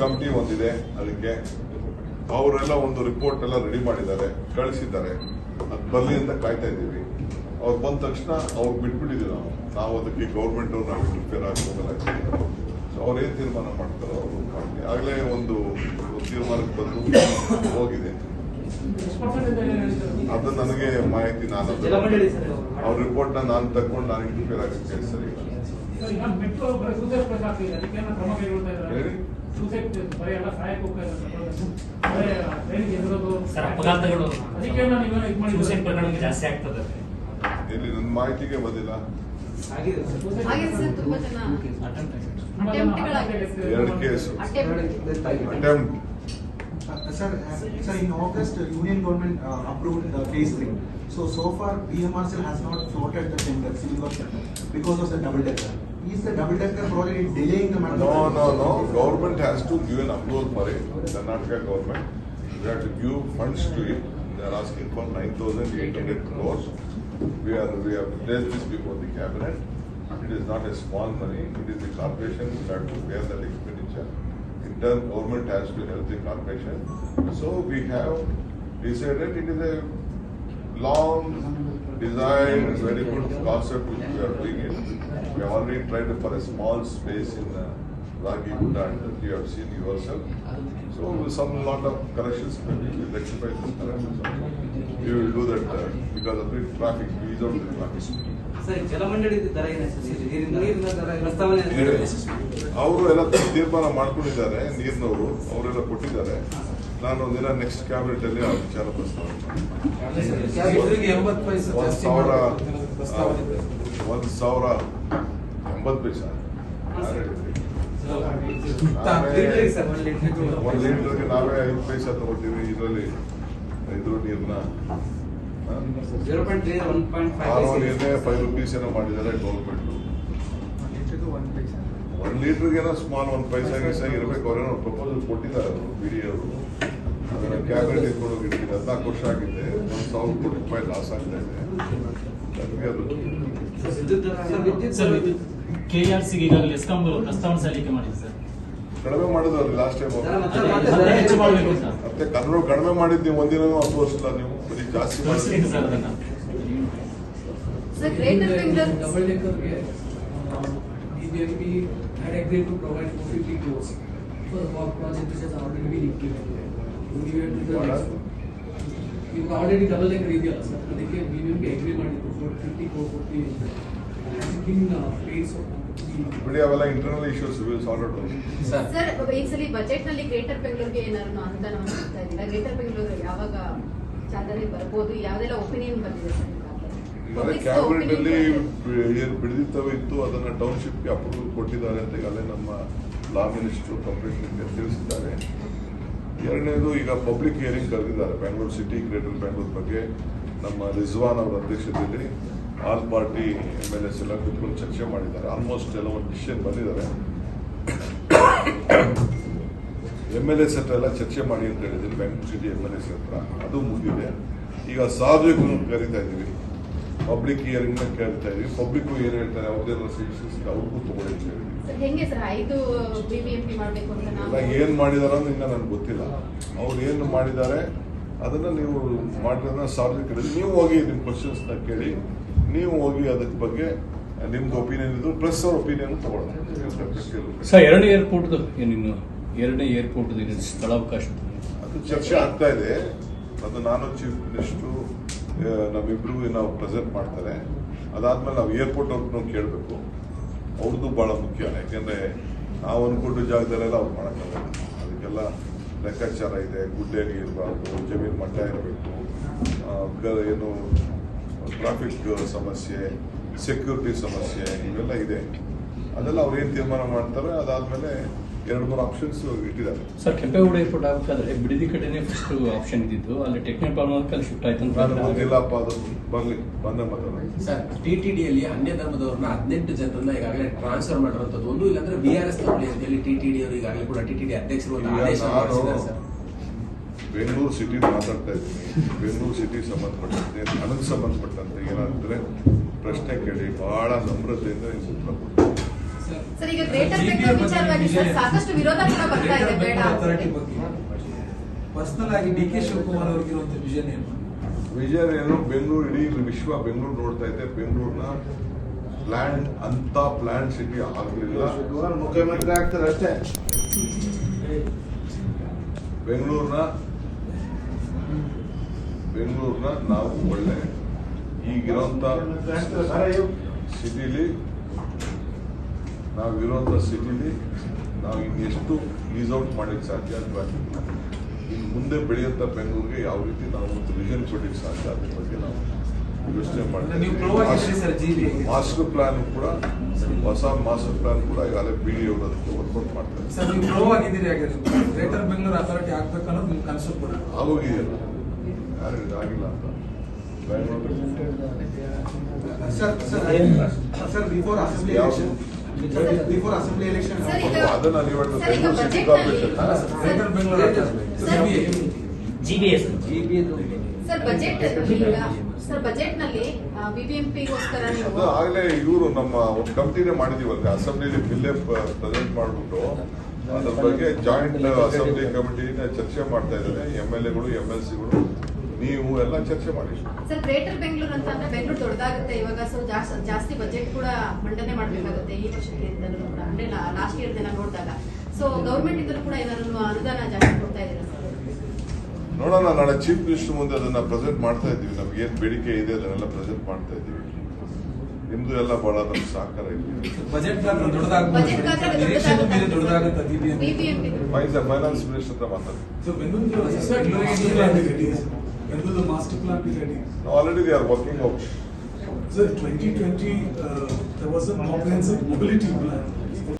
Committee ಒಂದಿದೆ ಅದಕ್ಕೆ ಅವರೆಲ್ಲ ಒಂದು ರಿಪೋರ್ಟ್ ಎಲ್ಲ ರೆಡಿ ಮಾಡಿದ್ದಾರೆ ಕಳಿಸಿದ್ದಾರೆ. ಅದು ಬರಲಿ ಅಂತ ಕಾಯ್ತಾ ಇದ್ದೀವಿ. ಅವ್ರು ಬಂದ ತಕ್ಷಣ ಅವ್ರು ಬಿಟ್ಬಿಟ್ಟಿದ್ದೀವಿ ನಾವು. ನಾವು ಅದಕ್ಕೆ ಗೌರ್ಮೆಂಟ್ ಅವ್ರು ನಾವು ಪ್ರಿಪೇರ್ ಆಗೋದಲ್ಲ ಸೊ ಅವ್ರು ಏನು ತೀರ್ಮಾನ ಮಾಡ್ತಾರೋ ಅವರು ಆಗಲೇ ಒಂದು ತೀರ್ಮಾನಕ್ಕೆ ಬಂದು ಹೋಗಿದೆ. ಅದು ನನಗೆ ಮಾಹಿತಿ ನಾನು ಅವ್ರ. ರಿಪೋರ್ಟ್ನ ನಾನು ತಗೊಂಡು ನಾನು ಪ್ರಿಪೇರ್ ಆಗಕ್ಕೆ ಸರಿ ಹೇಳಿ? ಸರ್. ಅಪಘಾತಗಳು ಸೂಸೈಡ್ ಪ್ರಕರಣ ಜಾಸ್ತಿ ಆಗ್ತದೆ. ಇಲ್ಲಿ ನನ್ನ ಮಾಹಿತಿಗೆ ಬಂದಿಲ್ಲ. ಆಗಿದೆ ಸರ್. ಸರ್. ಎರಡು case attempt. Sir, uh, union in approved the Union government so approved the phase three. So, so far, BMRCL has not floated the tender, civil works tender, because Is the double decker project delaying the? No, no, no. Government has to give an approval for it. Karnataka government, we have to give funds to it. They are asking for nine thousand eight hundred crores. We are, we have placed this before the cabinet. It is not a small money. It is the corporation who have to bear that expenditure. In turn, government has to help the corporation. So we have decided it is a long design, is very good concept which we are doing it. We have already tried for a small space in uh, Ragi Gutta and you have seen yourself. So with some lot of corrections, maybe we will rectify this corrections. We will do that uh, because of the traffic, we of the traffic. ಅವರು ಎಲ್ಲ ತೀರ್ಮಾನ ಮಾಡ್ಕೊಂಡಿದ್ದಾರೆ ನೀರಿನವರು ಅವರೆಲ್ಲ ಕೊಟ್ಟಿದ್ದಾರೆ ನಾನು ಒಂದಿನ next cabinet ಅಲ್ಲಿ ಆ ವಿಚಾರ ಪ್ರಸ್ತಾವ ಮಾಡ್ತೀನಿ. ಎಂಬತ್ತು ಪೈಸೆ ಒಂದ್ ಸಾವಿರ ಇದೆ. ಎಂಬತ್ತು ಪೈಸಾ ಒಂದು ಲೀಟರ್ಗೆ ನಾವೇ ಐದು ಪೈಸಾ ತಗೋತೀವಿ ಇದರಲ್ಲಿ ಐದು ನೀರ್ನ. ಫೈವ್ ರುಪೀಸ್ ಏನೋ ಮಾಡಿದ್ದಾರೆ ಗೌರ್ಮೆಂಟ್ ಒಂದ್ ಲೀಟರ್ಗೆ ಸ್ಮಾಲ್ ಒಂದ್ ಪೈಸಾ ಗೀಸಾ ಇರ್ಬೇಕು ಅವ್ರೇನೋ ಪ್ರಪೋಸಲ್ ಕೊಟ್ಟಿದ್ದಾರೆ ಅವರು ಬಿ ಡಿ ಅವರು. ಕ್ಯಾಬಿನೆಟ್ ಇಟ್ಕೊಂಡು ಹದಿನಾಲ್ಕು ವರ್ಷ ಆಗಿದೆ ಒಂದು ಸಾವಿರ ಕೋಟಿ ರೂಪಾಯಿ ಲಾಸ್ ಆಗ್ತಾ ಇದೆ ನಮಗೆ ಅದು ಕೆಆರ್ಸಿಗೆ ಈಗಾಗಲೇ ಎಸ್ಕಾಂ ಪ್ರಸ್ತಾವನೆ ಸಲ್ಲಿಕೆ ಮಾಡಿದೆ ಸರ್ ಕಡಿಮೆ ಮಾಡಿದ್ರು ಲಾಸ್ಟ್ ಟೈಮ್ ಮತ್ತೆ ಕನ್ನಡ ಕಡಿಮೆ ಮಾಡಿದ್ದು ನೀವು ಒಂದಿನೂ ಅನುಭವಿಸಿಲ್ಲ ನೀವು. ಬರೀ ಜಾಸ್ತಿ ಮಾಡಿದ್ರಿ. ಅದನ್ನ ಸರ್ ಗ್ರೇಟರ್ ಬೆಂಗಳೂರು ಡಬಲ್ ಡೆಕ್ಕರ್ಗೆ DBMP had agreed to provide 450 crores for the work project which has already been implemented. ಇವಾಗ ಆಲ್ರೆಡಿ ಡಬಲ್ ಇದೆಯಲ್ಲ ಸರ್ ಅದಕ್ಕೆ ಬಿ ಎಗ್ರಿ ಮಾಡಿದ್ರು ಫೋರ್ ಫಿಫ್ಟಿ ಫೋರ್ ಬಿಡಿ ಅವೆಲ್ಲ internal issues will solve out sir ಈ ಸಲ ಬಜೆಟ್ನಲ್ಲಿ ಗ್ರೇಟರ್ ಬೆಂಗಳೂರಿಗೆ ಏನಾದ್ರು ಅಂತ ನಾನು ಇದ್ದೀರಾ? ಗ್ರೇಟರ್ ಬೆಂಗಳೂರು ಯಾವಾಗ ಚಾಲನೆ ಬರ್ಬೋದು? ಯಾವ್ದೆಲ್ಲ ಒಪಿನಿಯನ್ ಬಂದಿದೆ ಸರ್ ಈಗಾಗಲೇ ಕ್ಯಾಬಿನೆಟ್ ಅಲ್ಲಿ ಏನು ಬಿಡದಿತ್ತವೆ ಇತ್ತು ಅದನ್ನ ಟೌನ್ಶಿಪ್ಗೆ ಅಪ್ರೂವಲ್ ಕೊಟ್ಟಿದ್ದಾರೆ ಅಂತ ಈಗಾಗಲೇ ನಮ್ಮ ಲಾ ಮಿನಿಸ್ಟರ್ ಕಂಪ್ಲೀಟ್ ತಿಳಿಸಿದ್ದಾರೆ. ಎರಡನೇದು ಈಗ ಪಬ್ಲಿಕ್ ಹಿಯರಿಂಗ್ ಕರೆದಿದ್ದಾರೆ. ಬೆಂಗಳೂರು ಸಿಟಿ ಗ್ರೇಟರ್ ಬೆಂಗಳೂರು ಬಗ್ಗೆ ನಮ್ಮ ರಿಜ್ವಾನ್ ಅವರ ಅಧ್ಯಕ್ಷತೆಯಲ್ಲಿ all party M L S ಎಲ್ಲ ಕುತ್ಕೊಂಡು ಚರ್ಚೆ ಮಾಡಿದ್ದಾರೆ. ಆಲ್ಮೋಸ್ಟ್ ಎಲ್ಲ ಒಂದು ಡಿಸಿಷನ್ ಬಂದಿದ್ದಾರೆ. ಎಂ ಎಲ್ ಎಸ್ ಹತ್ರ ಎಲ್ಲ ಚರ್ಚೆ ಮಾಡಿ ಅಂತ ಹೇಳಿದ್ದೀನಿ. Bengaluru city M L S ಹತ್ರ. ಅದು ಮುಗಿದಿದೆ. ಈಗ ಸಾರ್ವಜನಿಕರನ್ನು ಕರೀತಾ ಇದ್ದೀವಿ. ಪಬ್ಲಿಕ್ ಹಿಯರಿಂಗ್ ಕೇಳ್ತಾ ಇದೀವಿ. ಪಬ್ಲಿಕ್ ಏನ್ ಹೇಳ್ತಾರೆ ಅವ್ರದ್ದೆಲ್ಲ ಸಜೆಷನ್ಸ್ ಅವ್ರಿಗೂ ತಗೊಳ್ಳಿ. ಅಂತ ಹೇಳಿದ್ವಿ ಸರ್ ಹೆಂಗೆ ಸರ್ ಐದು ಬಿಬಿಎಂಪಿ ಮಾಡಬೇಕು ಅಂತ ಎಲ್ಲ ನಾವು ಏನ್ ಮಾಡಿದಾರ ಅಂತ ಇನ್ನ ನನ್ಗೆ ಗೊತ್ತಿಲ್ಲ. ಅವ್ರು ಏನು ಮಾಡಿದ್ದಾರೆ ಅದನ್ನ ನೀವು ಮಾಡಿರೋದನ್ನ ಸಾರ್ವಜನಿಕರಲ್ಲಿ ನೀವು ಹೋಗಿ ನಿಮ್ಮ ಕ್ವಶನ್ಸ್ನ ಕೇಳಿ. ನೀವು ಹೋಗಿ ಅದಕ್ಕೆ ಬಗ್ಗೆ ನಿಮ್ದು ಒಪಿನಿಯನ್ ಇದ್ದು ಪ್ರೆಸ್ ಅವ್ರ ಒಪಿನಿಯನ್ ತಗೊಳ್ಳೋಣ ಸರ್ ಎರಡನೇ ಏರ್ಪೋರ್ಟ್ ಏನಿನ್ನು ಎರಡನೇ ಏರ್ಪೋರ್ಟ್ ಸ್ಥಳಾವಕಾಶ? ಅದು ಚರ್ಚೆ ಆಗ್ತಾ ಇದೆ. ಅದು ನಾನು ಚೀಫ್ ಮಿನಿಸ್ಟ್ರು ನಮ್ಮಿಬ್ರಿಗೂ ನಾವು ಪ್ರೆಸೆಂಟ್ ಮಾಡ್ತಾರೆ. ಅದಾದ್ಮೇಲೆ ನಾವು ಏರ್ಪೋರ್ಟ್ ಅವ್ರನ್ನೂ ಕೇಳಬೇಕು. ಅವ್ರದ್ದು ಭಾಳ ಮುಖ್ಯ, ಯಾಕೆಂದ್ರೆ ನಾವು ಅನ್ಕೊಂಡು ಜಾಗದಲ್ಲೆಲ್ಲ ಅವ್ರು ಮಾಡೋಕ್ಕಾಗಲ್ಲ. ಅದಕ್ಕೆಲ್ಲ ಲೆಕ್ಕಾಚಾರ ಇದೆ ಗುಡ್ಡೆ ಇರಬಾರ್ದು, ಜಮೀನು ಮಟ್ಟ ಇರಬೇಕು ಏನು ಟ್ರಾಫಿಕ್ ಸಮಸ್ಯೆ ಸೆಕ್ಯೂರಿಟಿ ಸಮಸ್ಯೆ, ಇವೆಲ್ಲ ಇದೆ. ಅದೆಲ್ಲ ಅವ್ರು ಏನು ತೀರ್ಮಾನ ಮಾಡ್ತಾರೆ, ಅದಾದ್ಮೇಲೆ ಎರಡು ಮೂರು ಆಪ್ಷನ್ಸ್ ಇಟ್ಟಿದ್ದಾರೆ. ಸರ್ ಕೆಂಪೇಗೌಡ ಏರ್ಪೋರ್ಟ್ ಆಗಬೇಕಾದ್ರೆ ಬಿಡದಿ ಕಡೆನೇ ಫಸ್ಟ್ ಆಪ್ಷನ್ ಇದ್ದಿದ್ದು ಅಲ್ಲಿ ಟೆಕ್ನಿಕಲ್ ಪ್ರಾಬ್ಲಮ್ ಅಲ್ಲಿ ಶಿಫ್ಟ್ ಆಯ್ತು ಅಂತ ಗೊತ್ತಿಲ್ಲಪ್ಪ ಅದು ಬರ್ಲಿ ಬಂದ ಸರ್ ಟಿಟಿಡಿಯಲ್ಲಿ ಅನ್ಯ ಧರ್ಮದವ್ರನ್ನ ಹದಿನೆಂಟು ಜನರನ್ನ ಈಗಾಗಲೇ ಟ್ರಾನ್ಸ್ಫರ್ ಮಾಡಿರುವಂತದ್ದು ಒಂದು ಇಲ್ಲಾಂದ್ರೆ ಬಿ ಆರ್ ಎಸ್ ಪ್ಲೇಸ್ನಲ್ಲಿ ಟಿಟಿಡಿ ಅವರು ಈಗಾಗಲೇ ಕೂಡ ಟಿಟಿಡಿ ಅಧ್ಯಕ್ಷರು ಒಂದು ಆದೇಶ ಹೊರಡಿಸಿದ್ದಾರೆ ಸರ್ ಬೆಂಗಳೂರು ಸಿಟಿ ಮಾತಾಡ್ತಾ ಇದ್ದೀನಿ. ಬೆಂಗಳೂರು ಸಿಟಿ ಸಂಬಂಧಪಟ್ಟಂತೆ ನನಗೆ ಸಂಬಂಧಪಟ್ಟಂತೆ ಏನಾದ್ರೆ ಪ್ರಶ್ನೆ ಕೇಳಿ ಬಹಳ ನಮ್ರತೆಯಿಂದ ನಿಮ್ಗೆ ಉತ್ತರ ಕೊಡ್ತೀನಿ. ಸರ್ ಈಗ ಗ್ರೇಟರ್ ಬೆಂಗಳೂರು ವಿಚಾರವಾಗಿ ಸರ್ ಸಾಕಷ್ಟು ವಿರೋಧ ಕೂಡ ಬರ್ತಾ ಇದೆ ಬೇಡ. ಪರ್ಸನಲ್ ಆಗಿ ಡಿ ಕೆ ಶಿವಕುಮಾರ್ ಅವ್ರಿಗಿರುವಂತ ವಿಷನ್ ಏನು? ವಿಜಯ್ ಏನು? ಬೆಂಗಳೂರು ಇಡೀ ವಿಶ್ವ ಬೆಂಗಳೂರು ನೋಡ್ತಾ ಇದೆ. ಬೆಂಗಳೂರಿನ ಪ್ಲಾನ್ ಅಂತ ಪ್ಲಾನ್ ಸಿಟಿ ಆಗಲಿಲ್ಲ. ಮುಖ್ಯಮಂತ್ರಿ ಆಗ್ತಾರೆ ಅಷ್ಟೇ. ಬೆಂಗಳೂರಿನ ಬೆಂಗಳೂರಿನ ನಾವು ಒಳ್ಳೆ ಈಗಿರೋಂಥ ಸಿಟಿಲಿ ನಾವಿರೋಂಥ ಸಿಟಿಲಿ ನಾವು ಇನ್ನೆಷ್ಟು ಈಸ್ ಔಟ್ ಮಾಡೋಕ್ಕೆ ಸಾಧ್ಯ ಅಥವಾ ಇನ್ನು ಮುಂದೆ ಬೆಳೆಯುವಂಥ ಬೆಂಗಳೂರಿಗೆ ಯಾವ ರೀತಿ ನಾವು ಒಂದು ವಿಷನ್ ಕೊಡಲಿಕ್ಕೆ ಸಾಧ್ಯ ಅದ್ರ ಬಗ್ಗೆ ನಾವು ಯೋಚನೆ ನೀವು ಬಿ ಮಾಸ್ಟರ್ ಪ್ಲಾನ್ ಕೂಡ ಹೊಸ ಮಾಸ್ಟರ್ ಪ್ಲಾನ್ ಕೂಡ ಈಗಾಗಲೇ ಬಿ ಡಿ ಅವರು ಅದಕ್ಕೆ ವರ್ಕೌಟ್ ಮಾಡ್ತಾರೆ. ನೀವು ಆಗೋಗಿದೆಯಲ್ಲ? ಯಾರು ಇದು ಆಗಿಲ್ಲ ಅಂತ. Sir sir sir before before assembly assembly election ಅದನ್ನ ನೀವು ಬೆಂಗಳೂರು ಸಿಟಿ ಬಜೆಟ್ನಲ್ಲಿ- corporation greater Bengaluru GBS sir budget ಈಗ ಸರ್ ಬಜೆಟ್ನಲ್ಲಿ ಬಿಬಿಎಂಪಿಗೋಸ್ಕರ ನೀವು ಆಗಲೇ ಇವರು ನಮ್ಮ ಒಂದು ಕಮಿಟಿನೇ ಮಾಡಿದೀವಲ್ಲ ಅಸೆಂಬ್ಲಿಲಿ ಬಿಲ್ಲೇ ಪ್ರೆಸೆಂಟ್ ಮಾಡ್ಬಿಟ್ಟು ಅದ್ರ ಬಗ್ಗೆ ಜಾಯಿಂಟ್ ಅಸೆಂಬ್ಲಿ ಕಮಿಟಿನ ಚರ್ಚೆ ಮಾಡ್ತಾ ಇದ್ದಾರೆ. ಎಂ ಎಲ್ ಎಗಳು ಎಂ ಎಲ್ ಸಿಗಳು ನೀವು ಎಲ್ಲ ಚರ್ಚೆ ಮಾಡಿ. ಸರ್ ಗ್ರೇಟರ್ ಬೆಂಗಳೂರು ಅಂತ ಅಂದ್ರೆ ಬೆಂಗಳೂರು ದೊಡ್ಡದಾಗುತ್ತೆ. ಇವಾಗ ಸೊ ಜಾಸ್ತಿ ಜಾಸ್ತಿ ಬಜೆಟ್ ಕೂಡ ಮಂಡನೆ ಮಾಡಬೇಕಾಗುತ್ತೆ ಈ ವರ್ಷಕ್ಕೆ ಅಂತಲೂ ಕೂಡ. ಅಂದ್ರೆ ಲಾಸ್ಟ್ ಇಯರ್ ದಿನ ನೋಡಿದಾಗ. ಸೊ ಗೌರ್ಮೆಂಟ್ ಇದ್ರೂ ಕೂಡ ಇದನ್ನು ಅನುದಾನ ಜಾಸ್ತಿ ಕೊಡ್ತಾ ಇದ್ದೀರಾ ಸರ್? ನೋಡೋಣ ನಾಳೆ ಚೀಫ್ ಮಿನಿಸ್ಟರ್ ಮುಂದೆ ಅದನ್ನ ಪ್ರೆಸೆಂಟ್ ಮಾಡ್ತಾ ಇದ್ದೀವಿ. ನಮ್ಗೆ ಏನ್ ಬೇಡಿಕೆ ಇದೆ ಅದನ್ನೆಲ್ಲ ಪ್ರೆಸೆಂಟ್ ಮಾಡ್ತಾ ಇದ್ದೀವಿ. ನಿಮ್ದು ಎಲ್ಲ ಬಹಳ ನಮ್ಗೆ ಸಹಕಾರ ಇದೆ. ಫೈನಾನ್ಸ್ ಮಿನಿಸ್ಟರ್ ಹತ್ರ ಮಾತಾಡಿ. When will the master plan be ready? Already they are working out. Sir, 2020, uh, there was a comprehensive mobility plan.